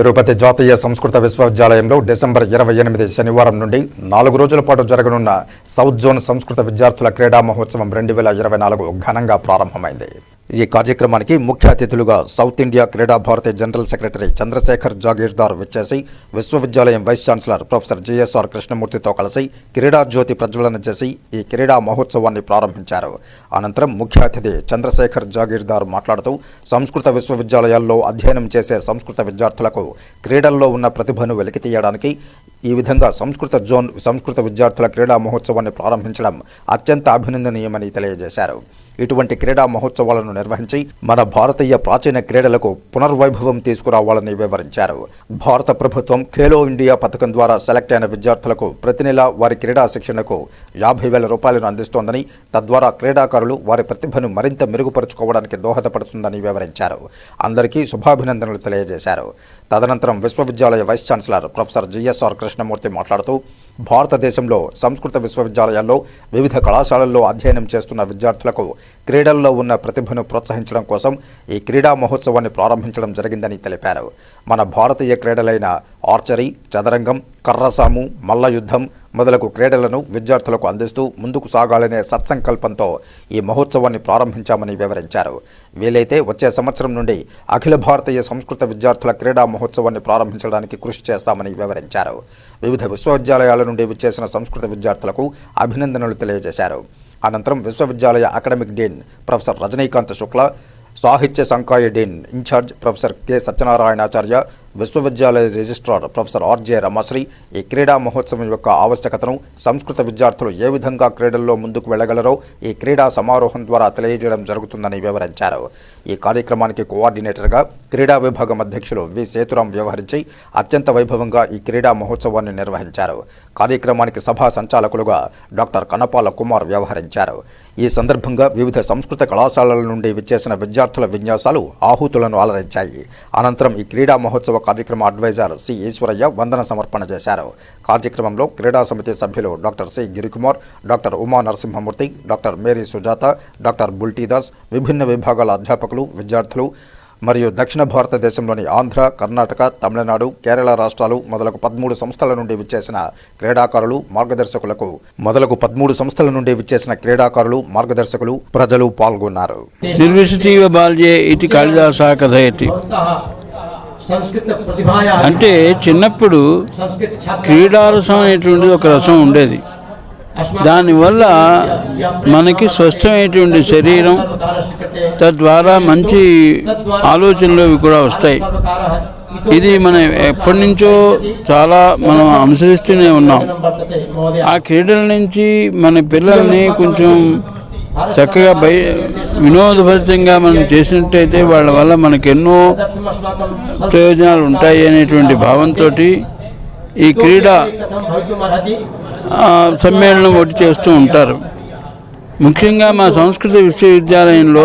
తిరుపతి జాతీయ సంస్కృత విశ్వవిద్యాలయంలో డిసెంబర్ ఇరవై ఎనిమిది శనివారం నుండి నాలుగు రోజుల పాటు జరగనున్న సౌత్ జోన్ సంస్కృత విద్యార్థుల క్రీడా మహోత్సవం రెండు వేల ఇరవై నాలుగు ఘనంగా ప్రారంభమైంది. ఈ కార్యక్రమానికి ముఖ్య అతిథులుగా south India Krida Bharati general secretary Chandrashekhar Jagirdar విచ్చేసి విశ్వవిద్యాలయం వైస్ ఛాన్సలర్ ప్రొఫెసర్ జిఎస్ఆర్ కృష్ణమూర్తితో కలిసి క్రీడా జ్యోతి ప్రజ్వలన చేసి ఈ క్రీడా మహోత్సవాన్ని ప్రారంభించారు. అనంతరం ముఖ్య అతిథి చంద్రశేఖర్ జాగీర్దార్ మాట్లాడుతూ సంస్కృత విశ్వవిద్యాలయాల్లో అధ్యయనం చేసే సంస్కృత విద్యార్థులకు క్రీడల్లో ఉన్న ప్రతిభను వెలికితీయడానికి ఈ విధంగా సంస్కృత జోన్ సంస్కృత విద్యార్థుల క్రీడా మహోత్సవాన్ని ప్రారంభించడం అత్యంత అభినందనీయమని తెలియజేశారు. ఇటువంటి క్రీడా మహోత్సవాలను నిర్వహించి మన భారతీయ ప్రాచీన క్రీడలకు పునర్వైభవం తీసుకురావాలని వివరించారు. భారత ప్రభుత్వం ఖేలో ఇండియా పథకం ద్వారా సెలెక్ట్ అయిన విద్యార్థులకు ప్రతి నెల వారి క్రీడా శిక్షణకు యాభై వేల రూపాయలను అందిస్తోందని తద్వారా క్రీడాకారులు వారి ప్రతిభను మరింత మెరుగుపరుచుకోవడానికి దోహదపడుతుందని వివరించారు. అందరికీ శుభాభినందనలు తెలియజేశారు. తదనంతరం విశ్వవిద్యాలయ vice chancellor professor GSR Krishnamurthy మాట్లాడుతూ భారతదేశంలో సంస్కృత విశ్వవిద్యాలయాల్లో వివిధ కళాశాలల్లో అధ్యయనం చేస్తున్న విద్యార్థులకు క్రీడల్లో ఉన్న ప్రతిభను ప్రోత్సహించడం కోసం ఈ క్రీడా మహోత్సవాన్ని ప్రారంభించడం జరిగిందని తెలిపారు. మన భారతీయ క్రీడలైన ఆర్చరీ చదరంగం కర్రసాము మల్ల యుద్ధం మొదలగు క్రీడలను విద్యార్థులకు అందిస్తూ ముందుకు సాగాలనే సత్సంకల్పంతో ఈ మహోత్సవాన్ని ప్రారంభించామని వివరించారు. వీలైతే వచ్చే సంవత్సరం నుండి అఖిల భారతీయ సంస్కృత విద్యార్థుల క్రీడా మహోత్సవాన్ని ప్రారంభించడానికి కృషి చేస్తామని వివరించారు. వివిధ విశ్వవిద్యాలయాల నుండి విచ్చేసిన సంస్కృత విద్యార్థులకు అభినందనలు తెలియజేశారు. అనంతరం విశ్వవిద్యాలయ academic dean professor Rajinikanth Shukla సాహిత్య సంకాయ dean incharge professor K. Satyanarayanacharya విశ్వవిద్యాలయ రిజిస్ట్రార్ ప్రొఫెసర్ ఆర్జే రమాశ్రీ ఈ క్రీడా మహోత్సవం యొక్క ఆవశ్యకతను సంస్కృత విద్యార్థులు ఏ విధంగా క్రీడల్లో ముందుకు వెళ్ళగలరో ఈ క్రీడా సమారోహం ద్వారా తెలియజేయడం జరుగుతుందని వివరించారు. ఈ కార్యక్రమానికి కోఆర్డినేటర్గా క్రీడా విభాగం అధ్యక్షులు వి సేతురాం వ్యవహరించి అత్యంత వైభవంగా ఈ క్రీడా మహోత్సవాన్ని నిర్వహించారు. కార్యక్రమానికి సభా సంచాలకులుగా డాక్టర్ కనపాల కుమార్ వ్యవహరించారు. ఈ సందర్భంగా వివిధ సంస్కృత కళాశాలల నుండి విచ్చేసిన విద్యార్థుల విన్యాసాలు ఆహుతులను అలరించాయి. అనంతరం ఈ క్రీడా మహోత్సవ కార్యక్రమ అడ్వైజర్ సి ఈశ్వరయ్య వందన సమర్పణ చేశారు. కార్యక్రమంలో క్రీడా సమితి సభ్యులు doctor C Girikumar doctor Uma Narasimhamurthy doctor Mary Sujatha doctor Bultidas విభిన్న విభాగాల అధ్యాపకులు విద్యార్థులు మరియు దక్షిణ భారతదేశంలోని ఆంధ్ర కర్ణాటక తమిళనాడు కేరళ రాష్ట్రాలు మొదలగు పదమూడు సంస్థల నుండి విచ్చేసిన క్రీడాకారులు మార్గదర్శకులకు మొదలగు పదమూడు సంస్థల నుండి విచ్చేసిన క్రీడాకారులు మార్గదర్శకులు ప్రజలు పాల్గొన్నారు. అంటే చిన్నప్పుడు క్రీడారసం అనేటువంటిది ఒక రసం ఉండేది. దానివల్ల మనకి స్వస్థమైనటువంటి శరీరం తద్వారా మంచి ఆలోచనలు ఇవి కూడా వస్తాయి. ఇది మనం ఎప్పటి నుంచో చాలా మనం అనుసరిస్తూనే ఉన్నాం. ఆ క్రీడల నుంచి మన పిల్లల్ని కొంచెం చక్కగా భయ వినోదభరితంగా మనం చేసినట్టయితే వాళ్ళ వల్ల మనకు ఎన్నో ప్రయోజనాలు ఉంటాయి అనేటువంటి భావంతో ఈ క్రీడ సమ్మేళనం ఒకటి చేస్తూ ఉంటారు. ముఖ్యంగా మా సంస్కృత విశ్వవిద్యాలయంలో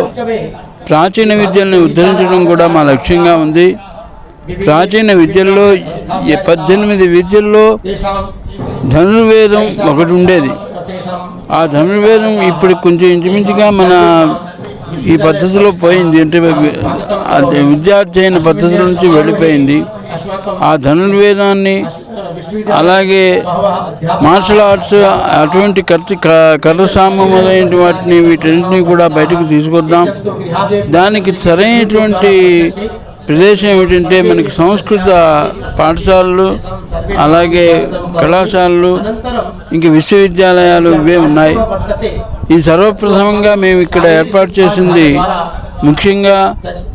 ప్రాచీన విద్యల్ని ఉద్ధరించడం కూడా మా లక్ష్యంగా ఉంది. ప్రాచీన విద్యల్లో ఈ పద్దెనిమిది విద్యల్లో ధనుర్వేదం ఒకటి ఉండేది. ఆ ధనుర్వేదం ఇప్పుడు కొంచెం ఇంచుమించుగా మన ఈ పద్ధతిలో పోయింది. అంటే విద్యార్థి అయిన పద్ధతి పద్ధతుల నుంచి వెళ్ళిపోయింది. ఆ ధనుర్వేదాన్ని అలాగే మార్షల్ ఆర్ట్స్ అటువంటి కర్త కర్ర మొదలైన వాటిని వీటన్నిటిని కూడా బయటకు తీసుకొద్దాం. దానికి సరైనటువంటి ప్రదేశం ఏమిటంటే మనకి సంస్కృత పాఠశాలలు అలాగే కళాశాలలు ఇంక విశ్వవిద్యాలయాలు ఇవే ఉన్నాయి. ఈ సర్వప్రథమంగా మేము ఇక్కడ ఏర్పాటు చేసింది ముఖ్యంగా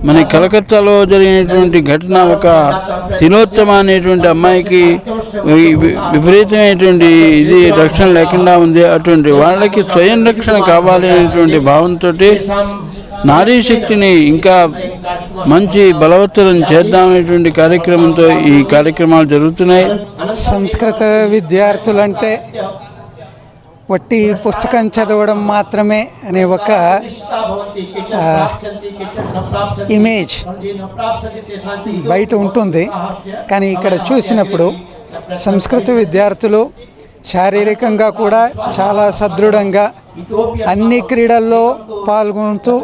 మన కలకత్తాలో జరిగినటువంటి ఘటన ఒక తిలోత్తమ అనేటువంటి అమ్మాయికి విపరీతమైనటువంటి ఇది రక్షణ లేకుండా ఉంది. అటువంటి వాళ్ళకి స్వయం రక్షణ కావాలి అనేటువంటి భావంతో నారీ శక్తిని ఇంకా మంచి బలవత్తరం చేద్దామనేటువంటి కార్యక్రమంతో ఈ కార్యక్రమాలు జరుగుతున్నాయి. సంస్కృత విద్యార్థులంటే వట్టి పుస్తకం చదవడం మాత్రమే అనే ఒక ఇమేజ్ బయట ఉంటుంది. కానీ ఇక్కడ చూసినప్పుడు సంస్కృత విద్యార్థులు శారీరకంగా కూడా చాలా సదృఢంగా అన్ని క్రీడల్లో పాల్గొంటూ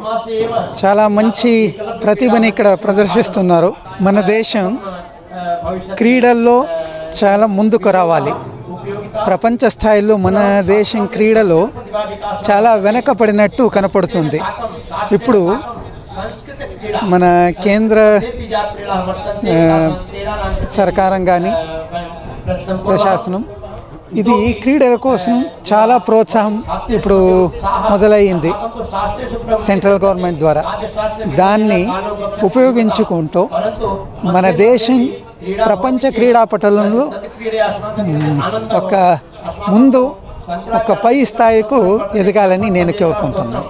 చాలా మంచి ప్రతిభని ఇక్కడ ప్రదర్శిస్తున్నారు. మన దేశం క్రీడల్లో చాలా ముందుకు రావాలి. ప్రపంచ స్థాయిలో మన దేశం క్రీడలో చాలా వెనకపడినట్టు కనపడుతుంది. ఇప్పుడు మన కేంద్ర సర్కారం కానీ ప్రశాసనం ఇది క్రీడల కోసం చాలా ప్రోత్సాహం ఇప్పుడు మొదలయ్యింది. సెంట్రల్ గవర్నమెంట్ ద్వారా. దాన్ని ఉపయోగించుకుంటూ మన దేశం ప్రపంచ క్రీడాపటలంలో ఒక ముందు ఒక పై స్థాయికు ఎదగాలని నేను కోరుకుంటున్నాను.